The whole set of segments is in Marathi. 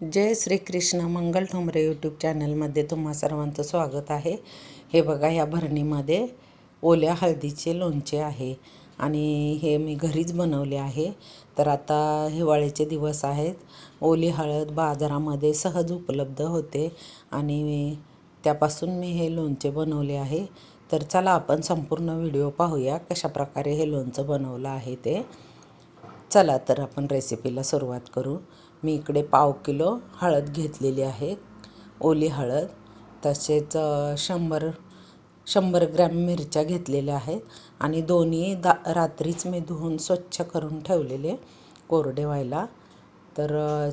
जय श्री कृष्ण मंगल ठोंबरे यूट्यूब चॅनलमध्ये तुम्हा सर्वांचं स्वागत आहे. हे बघा या भरणीमध्ये ओल्या हळदीचे लोणचे आहे आणि हे मी घरीच बनवले आहे. तर आता हिवाळ्याचे दिवस आहेत. ओली हळद बाजारामध्ये सहज उपलब्ध होते आणि त्यापासून मी हे लोणचे बनवले आहे. तर चला आपण संपूर्ण व्हिडिओ पाहूया कशाप्रकारे हे लोणचं बनवलं आहे ते. चला तर आपण रेसिपीला सुरुवात करू. मी इकडे पाव किलो हळद घेतलेली आहे. ओली हळद तसेच शंभर शंभर ग्रॅम मिरच्या घेतलेल्या आहेत आणि दोन्ही दा रात्रीच मी धुवून स्वच्छ करून ठेवलेले कोरडे व्हायला. तर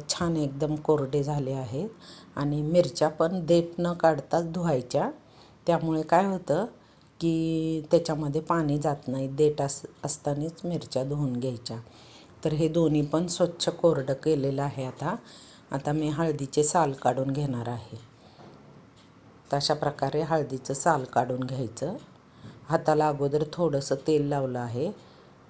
छान एकदम कोरडे झाले आहेत आणि मिरच्या पण देठ न काढताच धुवायच्या. त्यामुळे काय होतं की त्याच्यामध्ये पाणी जात नाही देठ अस असतानाच मिरच्या धुवून घ्यायच्या. तर हे दोन्ही पण स्वच्छ कोरडं केलेलं आहे आता. आता मी हळदीचे साल काढून घेणार आहे. तशा प्रकारे हळदीचं साल काढून घ्यायचं. हाताला अगोदर थोडंसं तेल लावलं आहे.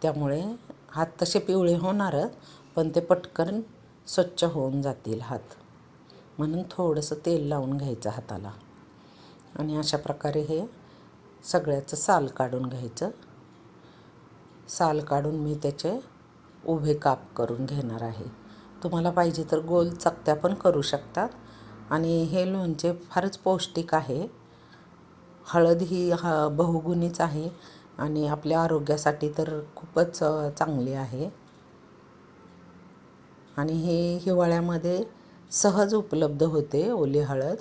त्यामुळे हात तसे पिवळे होणारच पण ते पटकन स्वच्छ होऊन जातील हात. म्हणून थोडंसं तेल लावून घ्यायचं हाताला. आणि अशा प्रकारे हे सगळ्याचं साल काढून घ्यायचं. साल काढून मी त्याचे उभे काप करून घेणार आहे. तुम्हाला पाहिजे तर गोल चकत्या पण करू शकतात. आणि हे लोणचे फारच पौष्टिक आहे. हळद ही हा बहुगुणीच आहे. आणि आपल्या आरोग्यासाठी तर खूपच चांगली आहे. आणि हे हिवाळ्यामध्ये सहज उपलब्ध होते ओली हळद.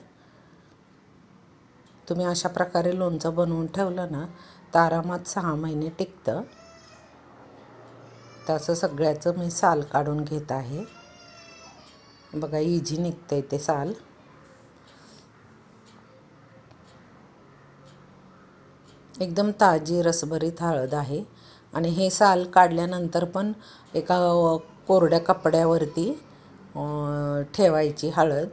तुम्ही अशा प्रकारे लोणचं बनवून ठेवलं ना तर आरामात सहा महिने टिकतं. तसं सगळ्याचं मी साल काढून घेत आहे. बघा इझी आहे ते साल. एकदम ताजी रसभरीत हळद आहे. आणि हे साल काढल्यानंतर पण एका कोरड्या कपड्यावरती ठेवायची हळद.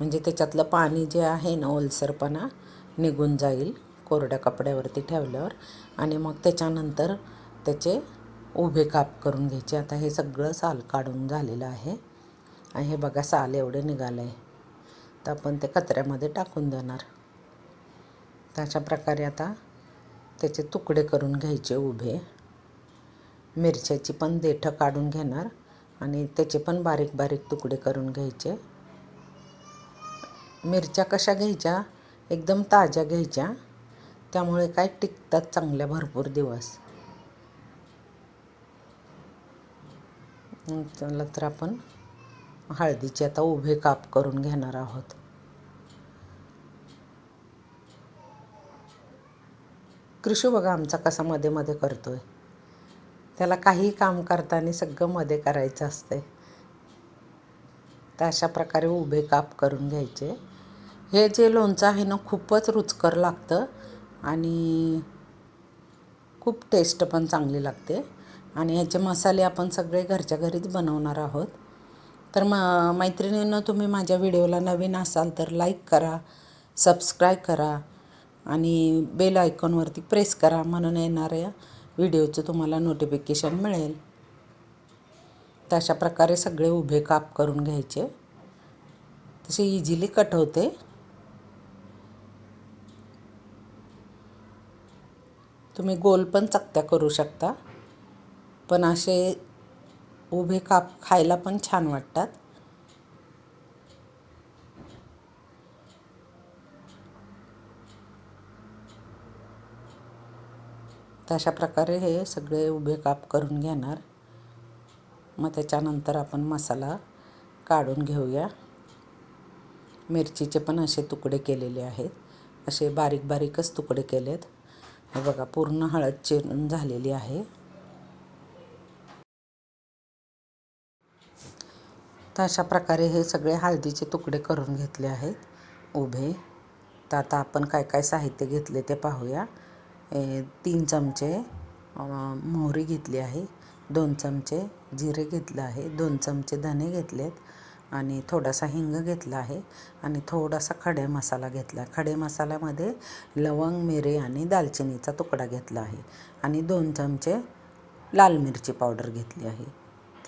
म्हणजे त्याच्यातलं पाणी जे आहे ना ओलसरपणा निघून जाईल कोरड्या कपड्यावरती ठेवल्यावर. आणि मग त्याच्यानंतर त्याचे उभे काप करून घ्यायचे. आता हे सगळं साल काढून झालेलं आहे. आणि हे बघा साल एवढं निघालं आहे तर आपण ते कचऱ्यामध्ये टाकून देणार. तर अशा प्रकारे आता त्याचे तुकडे करून घ्यायचे उभे. मिरच्याची पण देठं काढून घेणार. आणि त्याचे पण बारीक बारीक तुकडे करून घ्यायचे. मिरच्या कशा घ्यायच्या? एकदम ताज्या घ्यायच्या. त्यामुळे काय टिकतात चांगल्या भरपूर दिवस. चला तर आपण हळदीचे आता उभे काप करून घेणार आहोत. कृषू बघा आमचा कसा मध्ये मध्ये आहे त्याला काही काम करताना सगळं मध्ये करायचं असते तर अशा प्रकारे उभे काप करून घ्यायचे. हे जे लोणचं आहे ना खूपच रुचकर लागतं आणि खूप टेस्ट पण चांगली लागते. आणि ह्याचे मसाले आपण सगळे घरच्या घरीच बनवणार आहोत. तर म मैत्रिणींनो तुम्ही माझ्या व्हिडिओला नवीन असाल तर लाईक करा सबस्क्राईब करा आणि बेल आयकॉनवरती प्रेस करा म्हणून येणाऱ्या व्हिडिओचं तुम्हाला नोटिफिकेशन मिळेल. तर अशा प्रकारे सगळे उभे काप करून घ्यायचे. तसे इझिली कट होते. तुम्ही गोल पण चकत्या करू शकता. पण असे उभे काप खायला पण छान वाटतात. तर अशा प्रकारे हे सगळे उभे काप करून घेणार. मग त्याच्यानंतर आपण मसाला काढून घेऊया. मिरचीचे पण असे तुकडे केलेले आहेत. असे बारीक बारीकच तुकडे केलेत. हे बघा पूर्ण हळद चिरून झालेली आहे. तर अशा प्रकारे हे सगळे हळदीचे तुकडे करून घेतले आहेत. उभे. तर आता आपण काय काय साहित्य घेतले ते पाहूया. तीन चमचे मोहरी घेतली आहे. दोन चमचे जिरे घेतलं आहे. दोन चमचे धने घेतलेत. आणि थोडासा हिंग घेतला आहे. आणि थोडासा खडे मसाला घेतला खडे मसाल्यामध्ये लवंग मिरे आणि दालचिनीचा तुकडा घेतला आहे. आणि दोन चमचे लाल मिरची पावडर घेतली आहे.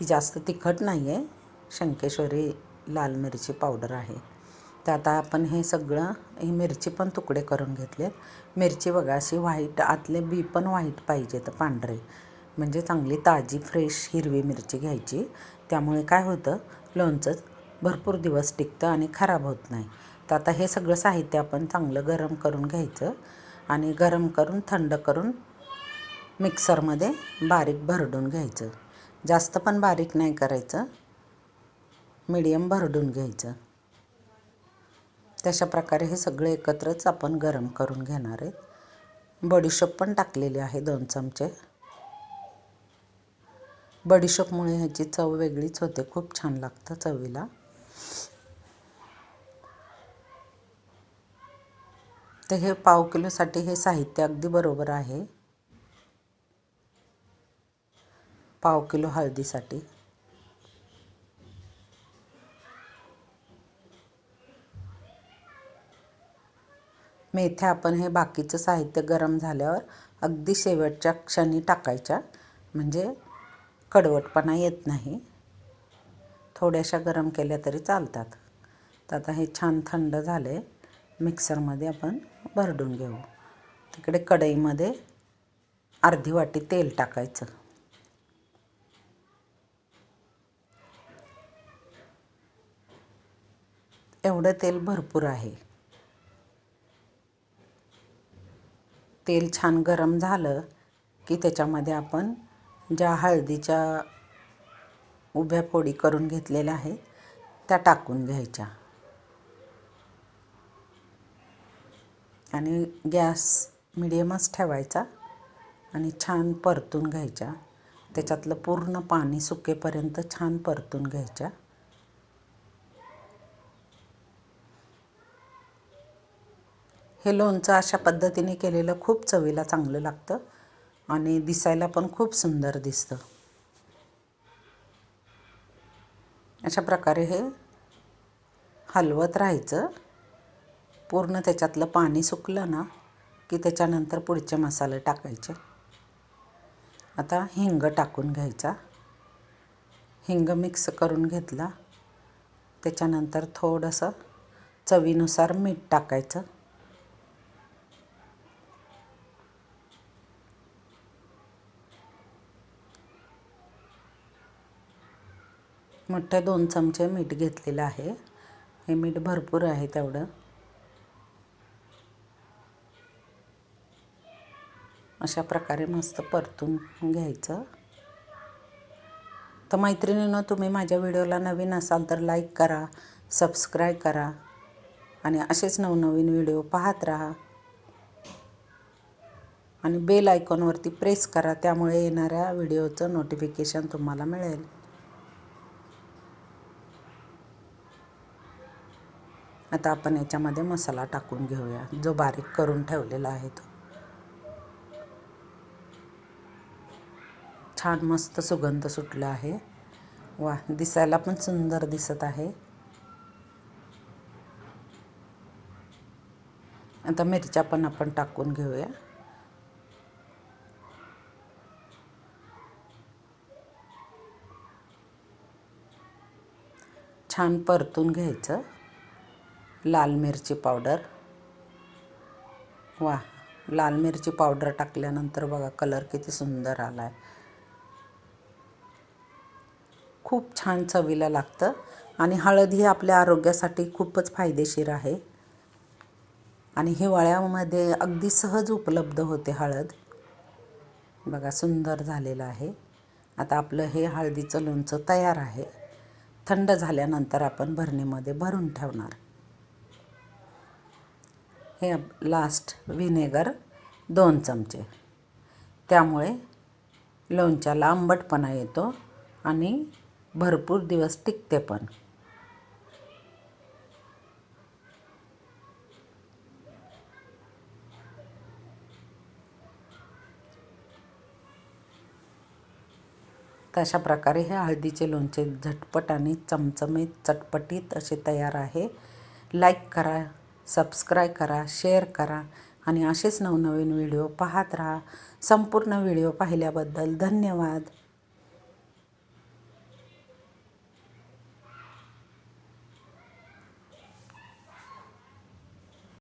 ती जास्त तिखट नाही आहे शंकेश्वरी लाल मिरची पावडर आहे. तर आता आपण हे सगळं ही मिरची पण तुकडे करून घेतलेत. मिरची बघा अशी व्हाईट आतले बी पण व्हाईट पाहिजे तर पांढरे. म्हणजे चांगली ताजी फ्रेश हिरवी मिरची घ्यायची. त्यामुळे काय होतं लोणचं भरपूर दिवस टिकतं आणि खराब होत नाही. तर आता हे सगळं साहित्य आपण चांगलं गरम करून घ्यायचं आणि गरम करून थंड करून मिक्सरमध्ये बारीक भरडून घ्यायचं. जास्त पण बारीक नाही करायचं. मीडियम भरडून घ्यायचं. तशा प्रकारे हे सगळे एकत्रच आपण गरम करून घेणार आहेत बडीशोप पण टाकलेली आहे दोन चमचे. बडीशोपमुळे ह्याची चव वेगळीच होते. खूप छान लागतं चवीला. तर हे पाव किलोसाठी हे साहित्य अगदी बरोबर आहे. पाव किलो हळदीसाठी. मेथ्या आपण हे बाकीचं साहित्य गरम झाल्यावर अगदी शेवटच्या क्षणी टाकायच्या. म्हणजे कडवटपणा येत नाही. थोड्याशा गरम केल्या तरी चालतात. तर आता हे छान थंड झाले. मिक्सरमध्ये आपण भरडून घेऊ. तिकडे कढईमध्ये अर्धी वाटी तेल टाकायचं. एवढं तेल भरपूर आहे. तेल छान गरम झालं की त्याच्यामध्ये आपण ज्या हळदीच्या उभ्या फोडी करून घेतलेल्या आहेत त्या टाकून घ्यायच्या. आणि गॅस मिडियमच ठेवायचा आणि छान परतून घ्यायच्या. त्याच्यातलं पूर्ण पाणी सुकेपर्यंत छान परतून घ्यायच्या. हे लोणचं अशा पद्धतीने केलेलं खूप चवीला चांगलं लागतं आणि दिसायला पण खूप सुंदर दिसतं. अशा प्रकारे हे हलवत राहायचं. पूर्ण त्याच्यातलं पाणी सुकलं ना की त्याच्यानंतर पुढचे मसाले टाकायचे. आता हिंग टाकून घ्यायचा. हिंग मिक्स करून घेतला. त्याच्यानंतर थोडंसं चवीनुसार मीठ टाकायचं. मोठ्या दोन चमचे मीठ घेतलेलं आहे. हे मीठ भरपूर आहे तेवढं. अशा प्रकारे मस्त परतून घ्यायचं. तर मैत्रिणीनं तुम्ही माझ्या व्हिडिओला नवीन असाल तर लाईक करा सबस्क्राईब करा आणि असेच नवनवीन व्हिडिओ पाहत राहा. आणि बेल आयकॉनवरती प्रेस करा त्यामुळे येणाऱ्या व्हिडिओचं नोटिफिकेशन तुम्हाला मिळेल. आता आपण याच्यामध्ये मसाला टाकून घेऊया जो बारीक करून ठेवलेला आहे तो. छान मस्त सुगंध सुटला आहे. वा दिसायला पण सुंदर दिसत आहे. आता मिरच्या पण आपण टाकून घेऊया. छान परतून घ्यायचं. लाल मिरची पावडर. वा लाल मिरची पावडर टाकल्यानंतर बघा कलर किती सुंदर आला आहे खूप छान चवीला लागतं आणि हळद ही आपल्या आरोग्यासाठी खूपच फायदेशीर आहे. आणि हिवाळ्यामध्ये अगदी सहज उपलब्ध होते हळद. बघा सुंदर झालेलं आहे. आता आपलं हे हळदीचं लोणचं तयार आहे. थंड झाल्यानंतर आपण भरणीमध्ये भरून ठेवणार. हे लास्ट व्हिनेगर दोन चमचे. त्यामुळे लोणच्याला आंबटपणा येतो आणि भरपूर दिवस टिकते पण. तशा प्रकारे हे हळदीचे लोणचे झटपट आणि चमचमीत चटपटीत असे तयार आहे. लाईक करा. सबस्क्राईब करा शेअर करा आणि असेच नवनवीन व्हिडिओ पाहत राहा. संपूर्ण व्हिडिओ पाहिल्याबद्दल धन्यवाद.